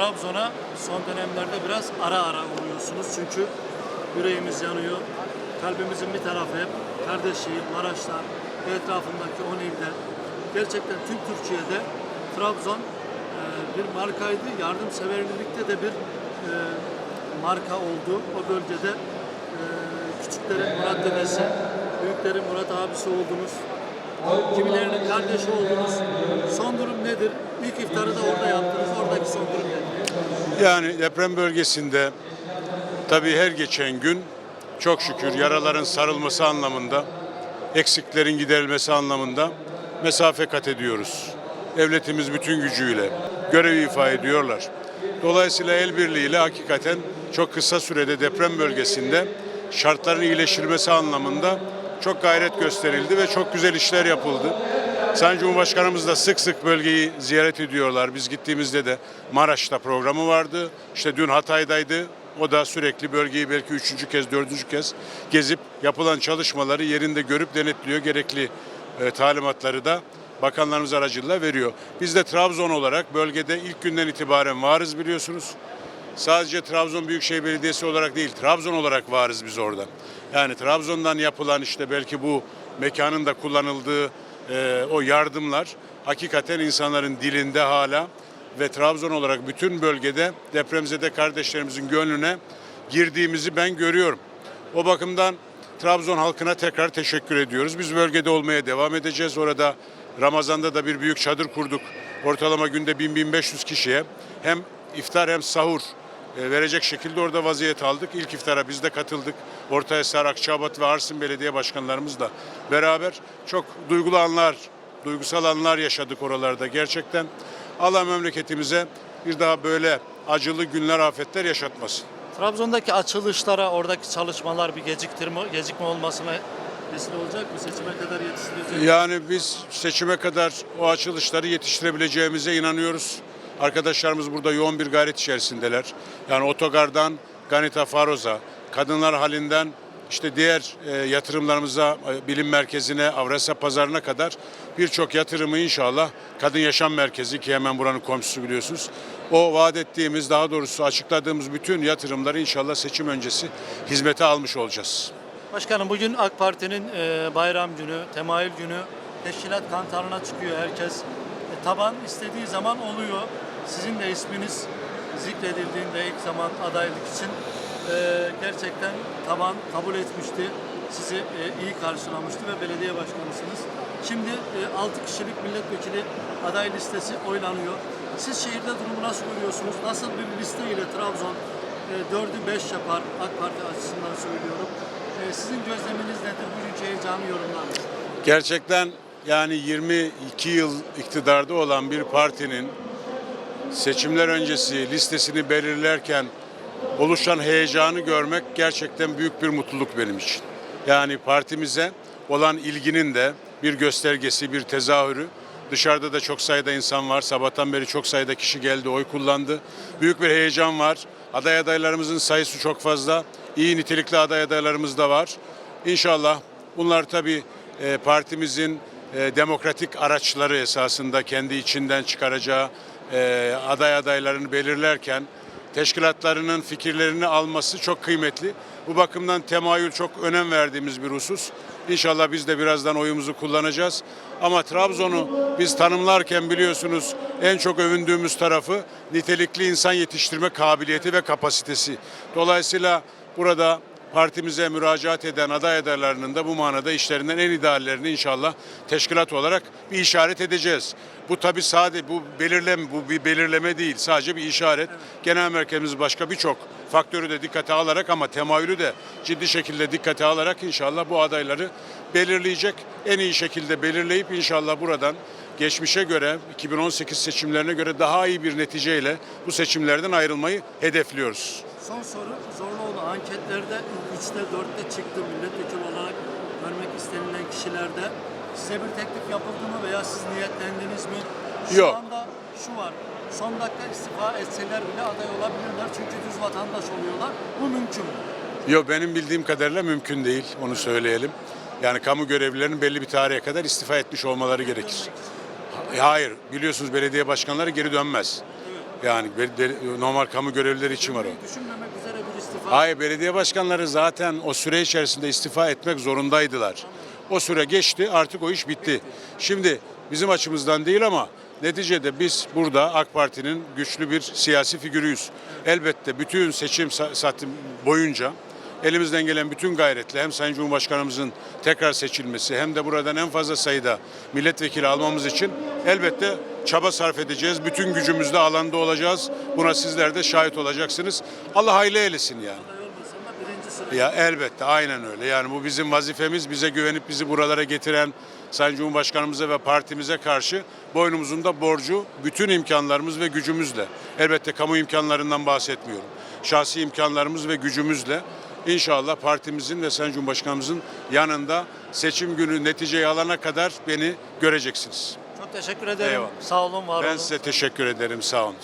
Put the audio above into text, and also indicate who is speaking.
Speaker 1: Trabzon'a son dönemlerde biraz ara ara uğruyorsunuz çünkü yüreğimiz yanıyor. Kalbimizin bir tarafı hep Kardeşşehir, Maraş'ta ve etrafındaki 10 ilde. Gerçekten tüm Türkiye'de Trabzon e, bir markaydı. Yardımseverlikte de bir e, marka oldu. O bölgede e, küçüklerin Murat dedesi, büyüklerin Murat abisi oldunuz. Kimilerinin kardeşi oldunuz. Son durum nedir? İlk iftarı da orada yaptınız. Oradaki son durum nedir?
Speaker 2: Yani deprem bölgesinde tabii her geçen gün çok şükür yaraların sarılması anlamında, eksiklerin giderilmesi anlamında mesafe kat ediyoruz. Devletimiz bütün gücüyle görevi ifa ediyorlar. Dolayısıyla el birliğiyle hakikaten çok kısa sürede deprem bölgesinde şartların iyileştirilmesi anlamında çok gayret gösterildi ve çok güzel işler yapıldı. Sayın Cumhurbaşkanımız da sık sık bölgeyi ziyaret ediyorlar. Biz gittiğimizde de Maraş'ta programı vardı. İşte dün Hatay'daydı. O da sürekli bölgeyi belki üçüncü kez, dördüncü kez gezip yapılan çalışmaları yerinde görüp denetliyor. Gerekli e, talimatları da bakanlarımız aracılığıyla veriyor. Biz de Trabzon olarak bölgede ilk günden itibaren varız biliyorsunuz. Sadece Trabzon Büyükşehir Belediyesi olarak değil, Trabzon olarak varız biz orada. Yani Trabzon'dan yapılan işte belki bu mekanın da kullanıldığı e, o yardımlar hakikaten insanların dilinde hala ve Trabzon olarak bütün bölgede depremzede kardeşlerimizin gönlüne girdiğimizi ben görüyorum. O bakımdan Trabzon halkına tekrar teşekkür ediyoruz. Biz bölgede olmaya devam edeceğiz. Orada Ramazan'da da bir büyük çadır kurduk. Ortalama günde 1000-1500 kişiye hem iftar hem sahur verecek şekilde orada vaziyet aldık. İlk iftara biz de katıldık. Ortahisar, Akçabat ve Arsin Belediye Başkanlarımızla beraber çok duygulu anlar, duygusal anlar yaşadık oralarda gerçekten. Allah memleketimize bir daha böyle acılı günler, afetler yaşatmasın.
Speaker 1: Trabzon'daki açılışlara, oradaki çalışmalar bir geciktirme, gecikme olmasına vesile olacak mı? Seçime kadar yetiştirilecek.
Speaker 2: Yani biz seçime kadar o açılışları yetiştirebileceğimize inanıyoruz. Arkadaşlarımız burada yoğun bir gayret içerisindeler. Yani otogardan Ganita Faroz'a, kadınlar halinden işte diğer e, yatırımlarımıza, e, bilim merkezine, Avrasya Pazarı'na kadar birçok yatırımı inşallah Kadın Yaşam Merkezi ki hemen buranın komşusu biliyorsunuz. O vaat ettiğimiz, daha doğrusu açıkladığımız bütün yatırımları inşallah seçim öncesi hizmete almış olacağız.
Speaker 1: Başkanım bugün AK Parti'nin e, bayram günü, temayül günü, teşkilat kantarına çıkıyor herkes. E, taban istediği zaman oluyor. Sizin de isminiz zikredildiğinde ilk zaman adaylık için e, gerçekten taban kabul etmişti. Sizi e, iyi karşılamıştı ve belediye başkanısınız. Şimdi e, 6 kişilik milletvekili aday listesi oylanıyor. Siz şehirde durumu nasıl görüyorsunuz? Nasıl bir liste ile Trabzon e, 4'ü 5 yapar AK Parti açısından söylüyorum. E, sizin gözleminiz nedir? Bugünkü heyecanı yorumlar?
Speaker 2: Gerçekten yani 22 yıl iktidarda olan bir partinin seçimler öncesi listesini belirlerken oluşan heyecanı görmek gerçekten büyük bir mutluluk benim için. Yani partimize olan ilginin de bir göstergesi, bir tezahürü. Dışarıda da çok sayıda insan var. Sabahtan beri çok sayıda kişi geldi, oy kullandı. Büyük bir heyecan var. Aday adaylarımızın sayısı çok fazla. İyi nitelikli aday adaylarımız da var. İnşallah bunlar tabii e, partimizin e, demokratik araçları esasında kendi içinden çıkaracağı e, aday adaylarını belirlerken teşkilatlarının fikirlerini alması çok kıymetli. Bu bakımdan temayül çok önem verdiğimiz bir husus. İnşallah biz de birazdan oyumuzu kullanacağız. Ama Trabzon'u biz tanımlarken biliyorsunuz en çok övündüğümüz tarafı nitelikli insan yetiştirme kabiliyeti ve kapasitesi. Dolayısıyla burada partimize müracaat eden aday adaylarının da bu manada işlerinden en ideallerini inşallah teşkilat olarak bir işaret edeceğiz. Bu tabi sadece bu belirleme bu bir belirleme değil. Sadece bir işaret. Genel merkezimiz başka birçok faktörü de dikkate alarak ama temayülü de ciddi şekilde dikkate alarak inşallah bu adayları belirleyecek. En iyi şekilde belirleyip inşallah buradan geçmişe göre 2018 seçimlerine göre daha iyi bir neticeyle bu seçimlerden ayrılmayı hedefliyoruz.
Speaker 1: Son soru Zorluoğlu anketlerde 3'te 4'te çıktı milletvekili olarak görmek istenilen kişilerde. Size bir teklif yapıldı mı veya siz niyetlendiniz mi? Şu
Speaker 2: Yok.
Speaker 1: anda şu var. Son dakika istifa etseler bile aday olabilirler çünkü düz vatandaş oluyorlar. Bu mümkün mü?
Speaker 2: Yok benim bildiğim kadarıyla mümkün değil onu söyleyelim. Yani kamu görevlilerinin belli bir tarihe kadar istifa etmiş olmaları gerekir. Ha- Hayır biliyorsunuz belediye başkanları geri dönmez. Yani normal kamu görevlileri için var o.
Speaker 1: Düşünmemek üzere bir istifa.
Speaker 2: Hayır belediye başkanları zaten o süre içerisinde istifa etmek zorundaydılar. O süre geçti artık o iş bitti. Şimdi bizim açımızdan değil ama neticede biz burada AK Parti'nin güçlü bir siyasi figürüyüz. Elbette bütün seçim sa- saati boyunca elimizden gelen bütün gayretle hem Sayın Cumhurbaşkanımızın tekrar seçilmesi hem de buradan en fazla sayıda milletvekili almamız için elbette çaba sarf edeceğiz. Bütün gücümüzle alanda olacağız. Buna sizler de şahit olacaksınız. Allah hayırlı eylesin yani. Ya elbette aynen öyle. Yani bu bizim vazifemiz. Bize güvenip bizi buralara getiren Sayın Cumhurbaşkanımıza ve partimize karşı boynumuzun da borcu bütün imkanlarımız ve gücümüzle. Elbette kamu imkanlarından bahsetmiyorum. Şahsi imkanlarımız ve gücümüzle inşallah partimizin ve Sayın Cumhurbaşkanımızın yanında seçim günü neticeyi alana kadar beni göreceksiniz.
Speaker 1: Çok teşekkür ederim.
Speaker 2: Eyvallah.
Speaker 1: Sağ olun, var
Speaker 2: Ben
Speaker 1: olun.
Speaker 2: size teşekkür ederim. Sağ olun.